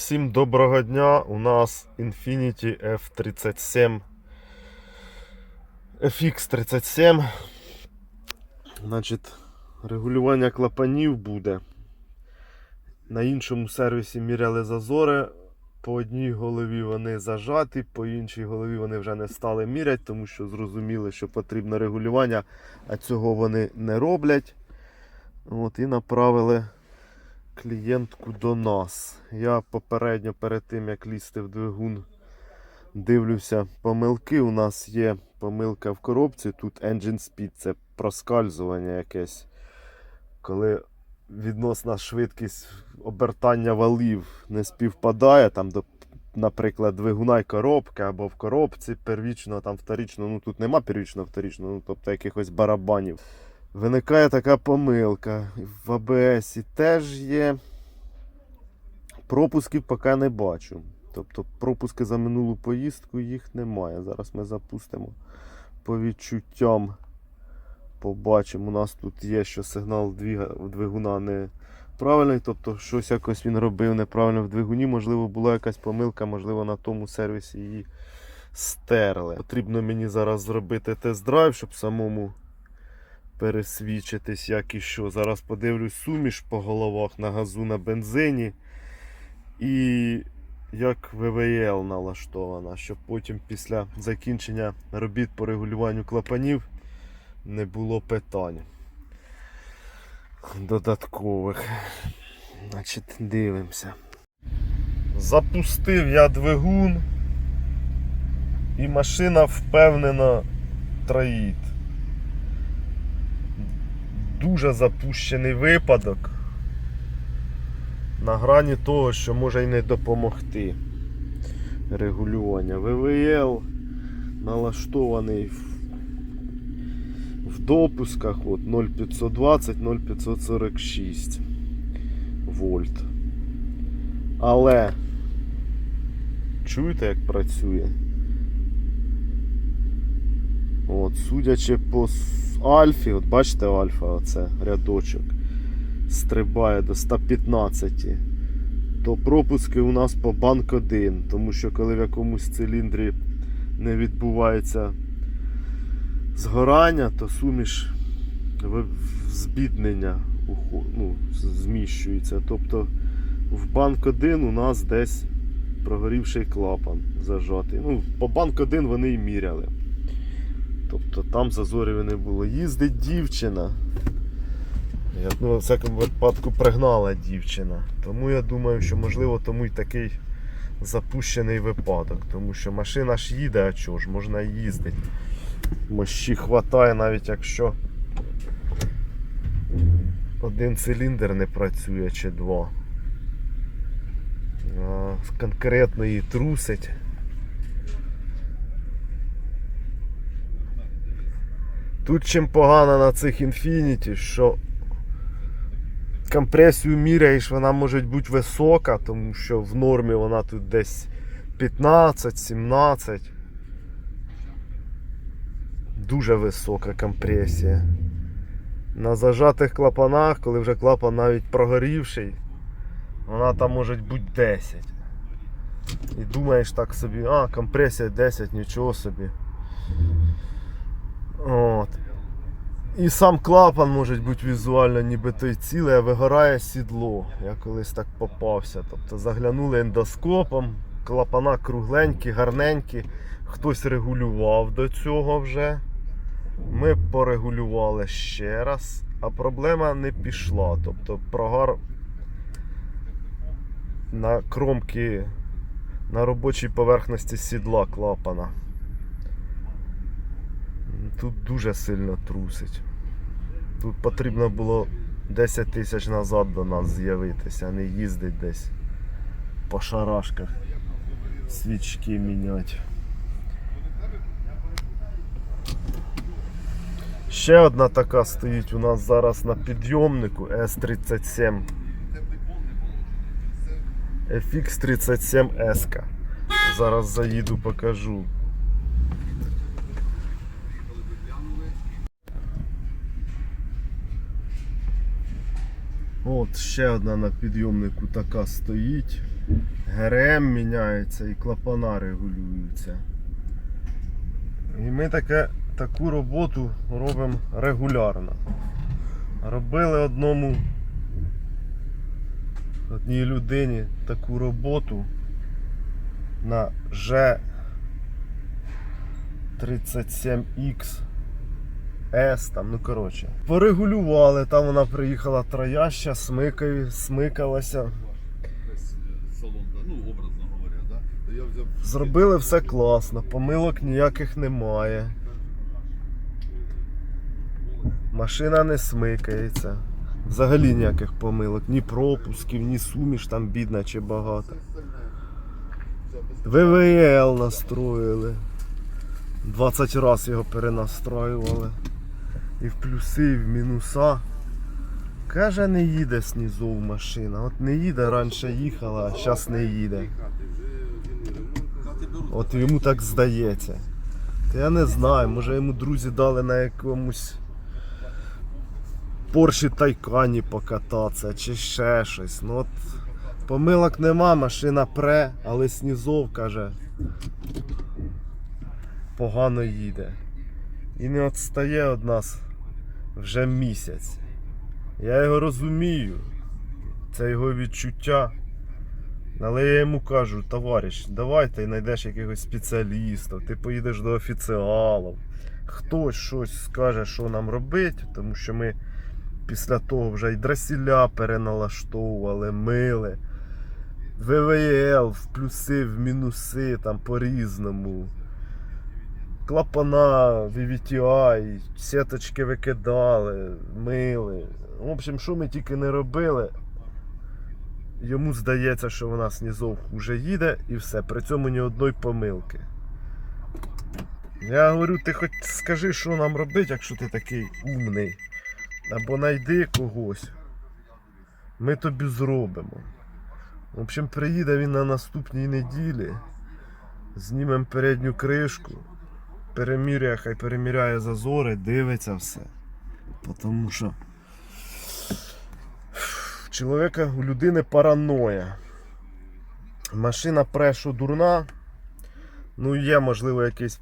Всім доброго дня. У нас Infiniti F37 FX37. Значить, регулювання клапанів буде. На іншому сервісі міряли зазори. По одній голові вони зажаті, по іншій голові вони вже не стали міряти, тому що зрозуміли, що потрібно регулювання, а цього вони не роблять. От, і направили клієнтку до нас. Я попередньо перед тим, як лізти в двигун, дивлюся помилки. У нас є помилка в коробці. Тут engine speed, це проскальзування якесь. Коли відносна швидкість обертання валів не співпадає, там до, наприклад, двигуна й коробки, або в коробці первічно, там вторічно, ну тут нема первічно вторічно, ну тобто якихось барабанів. Виникає така помилка. В АБС теж є. Пропусків поки не бачу. Тобто пропуски за минулу поїздку їх немає. Зараз ми запустимо по відчуттям. Побачимо. У нас тут є, що сигнал двигуна не правильний, тобто щось якось він робив неправильно в двигуні. Можливо, була якась помилка, можливо, на тому сервісі її стерли. Потрібно мені зараз зробити тест-драйв, щоб самому пересвідчитись, як і що. Зараз подивлюсь суміш по головах на газу на бензині. І як ВВЛ налаштована, щоб потім після закінчення робіт по регулюванню клапанів не було питань додаткових. Значить, дивимося. Запустив я двигун, і машина впевнено троїть дуже запущений випадок. На грані того, що може й не допомогти. Регулювання. ВВЛ налаштований в, допусках от 0520 0546 вольт. Але чуєте, як працює? От, судячи по альфі, от бачите альфа, оце рядочок, стрибає до 115, то пропуски у нас по банк 1, тому що коли в якомусь циліндрі не відбувається згорання, то суміш збіднення ну, зміщується. Тобто в банк 1 у нас десь прогорівший клапан зажатий. Ну, по банк 1 вони і міряли. Тобто там зазорів не було. Їздить дівчина. Я, ну, в всякому випадку пригнала дівчина. Тому я думаю, що можливо тому й такий запущений випадок. Тому що машина ж їде, а чого ж, можна їздити. Мощі хватає навіть якщо один циліндр не працює чи два. Конкретно її трусить. Тут чим погано на цих Infinity, що компресію міряєш, вона може бути висока, тому що в нормі вона тут десь 15-17. Дуже висока компресія. На зажатих клапанах, коли вже клапан навіть прогорівший, вона там може бути 10. І думаєш так собі, а, компресія 10, нічого собі. І сам клапан може бути візуально ніби той цілий, а вигорає сідло. Я колись так попався. Тобто заглянули ендоскопом, клапана кругленькі, гарненькі. Хтось регулював до цього вже. Ми порегулювали ще раз, а проблема не пішла. Тобто прогар на кромки на робочій поверхності сідла клапана. Тут дуже сильно трусить. Тут потрібно було 10 тисяч назад до нас з'явитися, а не їздить десь по шарашках. Свічки міняти. Ще одна така стоїть у нас зараз на підйомнику S37. FX37S. Зараз заїду, покажу. От ще одна на підйомнику така стоїть. ГРМ міняється і клапана регулюються. І ми таке, таку роботу робимо регулярно. Робили одному одній людині таку роботу на G37X S там, ну коротше. Порегулювали, там вона приїхала трояща, смикає, смикалася. Зробили все класно, помилок ніяких немає. Машина не смикається. Взагалі ніяких помилок, ні пропусків, ні суміш там бідна чи багато. ВВЛ настроїли. 20 разів його перенастроювали. І в плюси, і в мінуса. Каже, не їде снізов машина. От не їде, раніше їхала, а зараз не їде. От йому так здається. Та я не знаю, може йому друзі дали на якомусь Порші Тайкані покататися чи ще щось. Ну от помилок нема, машина пре, але снізов каже. Погано їде. І не відстає від нас вже місяць. Я його розумію. Це його відчуття. Але я йому кажу, товариш, давай ти знайдеш якихось спеціалістів, ти поїдеш до офіціалів, хтось щось скаже, що нам робити, тому що ми після того вже й драсіля переналаштовували, мили. ВВЛ в плюси, в мінуси, там по-різному. Клапана, VVTI, сіточки викидали, мили. В общем, що ми тільки не робили, йому здається, що вона снізов уже їде і все. При цьому ні одної помилки. Я говорю, ти хоч скажи, що нам робити, якщо ти такий умний. Або знайди когось. Ми тобі зробимо. В общем, приїде він на наступній неділі. Знімемо передню кришку. Переміряє, хай переміряє зазори, дивиться все. Тому що в чоловіка, у людини параноя. Машина прешу дурна. Ну, є, можливо, якийсь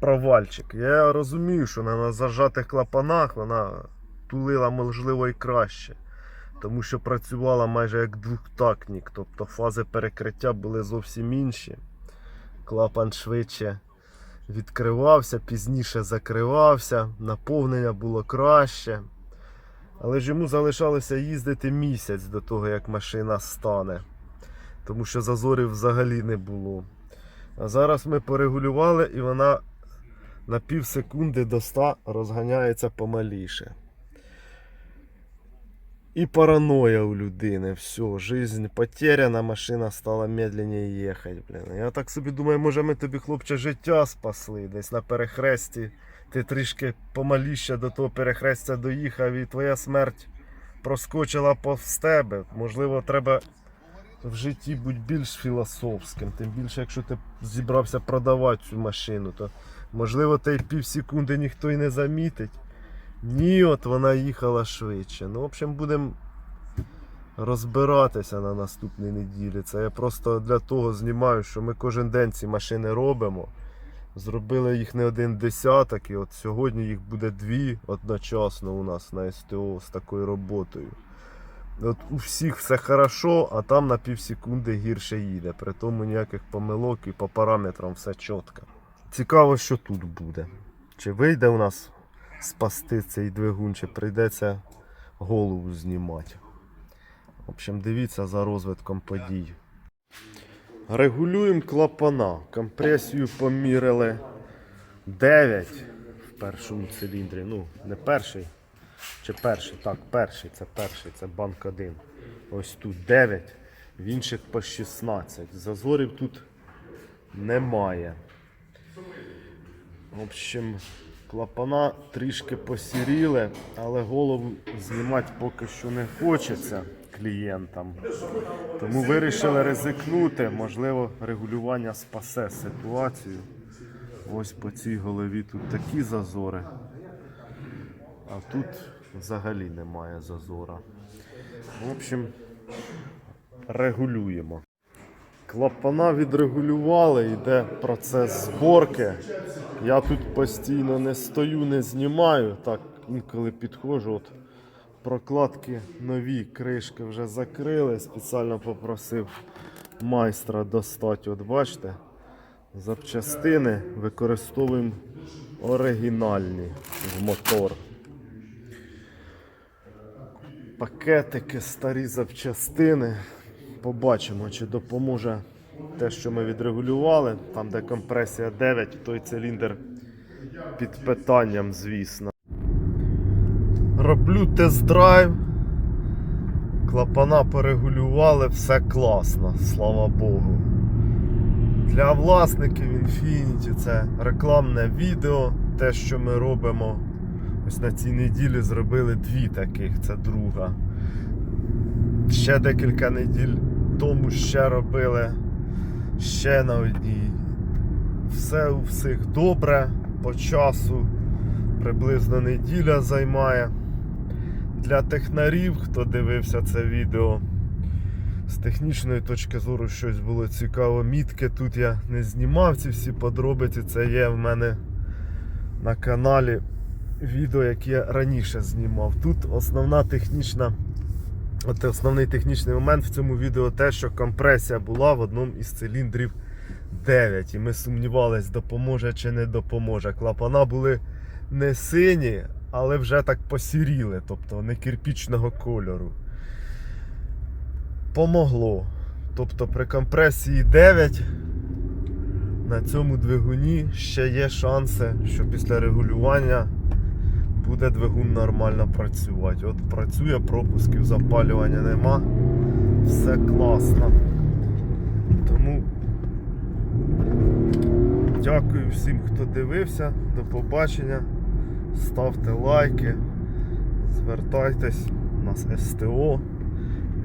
провальчик. Я розумію, що на зажатих клапанах вона тулила, можливо, і краще. Тому що працювала майже як двохтактник, тобто фази перекриття були зовсім інші. Клапан швидше відкривався, пізніше закривався, наповнення було краще. Але ж йому залишалося їздити місяць до того, як машина стане. Тому що зазорів взагалі не було. А зараз ми порегулювали і вона на пів секунди до 100 розганяється помаліше. І параноя у людини. Все, жизнь потеряна, машина стала медленніше їхати. Блін. Я так собі думаю, може ми тобі, хлопче, життя спасли десь на перехресті. Ти трішки помаліше до того перехрестя доїхав і твоя смерть проскочила повз тебе. Можливо, треба в житті бути більш філософським. Тим більше, якщо ти зібрався продавати цю машину, то можливо та й пів секунди ніхто й не замітить. Ні, от вона їхала швидше. Ну, в общем, будемо розбиратися на наступній неділі. Це я просто для того знімаю, що ми кожен день ці машини робимо. Зробили їх не один десяток, і от сьогодні їх буде дві одночасно у нас на СТО з такою роботою. От у всіх все хорошо, а там на пів секунди гірше їде. При тому ніяких помилок і по параметрам все чітко. Цікаво, що тут буде. Чи вийде у нас спасти цей двигун, чи прийдеться голову знімати. В общем, дивіться за розвитком подій. Регулюємо клапана. Компресію поміряли 9 в першому циліндрі. Ну, не перший. Чи перший? Так, перший, це перший, це банк 1. Ось тут 9, в інших по 16. Зазорів тут немає. В общем, клапана трішки посіріли, але голову знімати поки що не хочеться клієнтам. Тому вирішили ризикнути. Можливо, регулювання спасе ситуацію. Ось по цій голові тут такі зазори. А тут взагалі немає зазора. В общем, регулюємо. Клапана відрегулювали, йде процес зборки. Я тут постійно не стою, не знімаю. Так, інколи підходжу. От прокладки нові, кришки вже закрили. Спеціально попросив майстра достати. От бачите, запчастини використовуємо оригінальні в мотор. Пакетики, старі запчастини. Побачимо, чи допоможе те, що ми відрегулювали. Там, де компресія 9, той циліндр під питанням, звісно. Роблю тест-драйв. Клапана порегулювали, все класно, слава Богу. Для власників Infinity це рекламне відео. Те, що ми робимо. Ось на цій неділі зробили дві таких, це друга. Ще декілька неділь тому ще робили. Ще на одній. Все у всіх добре по часу. Приблизно неділя займає. Для технарів, хто дивився це відео, з технічної точки зору щось було цікаво. Мітки тут я не знімав ці всі подробиці. Це є в мене на каналі відео, яке я раніше знімав. Тут основна технічна, от основний технічний момент в цьому відео те, що компресія була в одному із циліндрів 9. І ми сумнівались, допоможе чи не допоможе. Клапана були не сині, але вже так посіріли, тобто не кирпічного кольору. Помогло. Тобто при компресії 9 на цьому двигуні ще є шанси, що після регулювання буде двигун нормально працювати. От працює, пропусків запалювання нема. Все класно. Тому дякую всім, хто дивився. До побачення. Ставте лайки, звертайтесь, у нас СТО,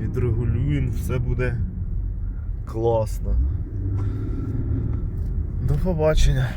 відрегулюємо, все буде класно. До побачення.